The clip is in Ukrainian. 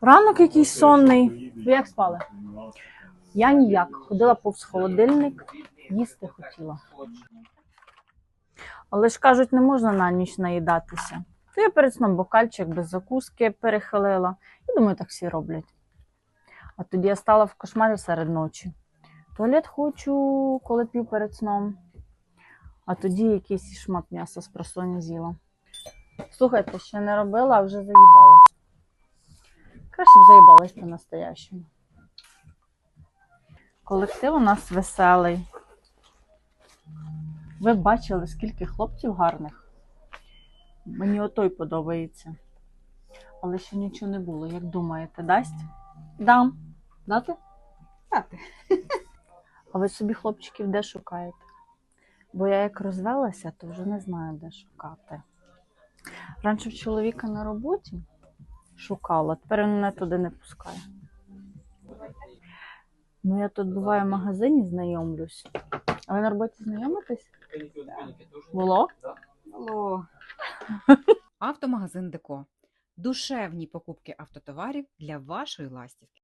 Ранок якийсь сонний. Ви як спали? Я ніяк. Ходила повз холодильник, їсти хотіла. Але ж кажуть, не можна на ніч наїдатися. То я перед сном бокальчик без закуски перехилила. І думаю, так всі роблять. А тоді я стала в кошмарі серед ночі. Туалет хочу, коли п'ю перед сном. А тоді якийсь шмат м'яса з просоні з'їла. Слухайте, ще не робила, а вже заїбалась. Краще б заїбалась по-настоящему. Колектив у нас веселий. Ви бачили, скільки хлопців гарних. Мені отой подобається. Але ще нічого не було. Як думаєте, дасть? Дам. Дати? Дати. А ви собі хлопчиків де шукаєте? Бо я як розвелася, то вже не знаю, де шукати. Раніше в чоловіка на роботі шукала, тепер він мене туди не пускає. Ну, я тут буваю в магазині, знайомлюсь. А ви на роботі знайомитесь? Було? Було. Автомагазин Деко. Душевні покупки автотоварів для вашої ластівки.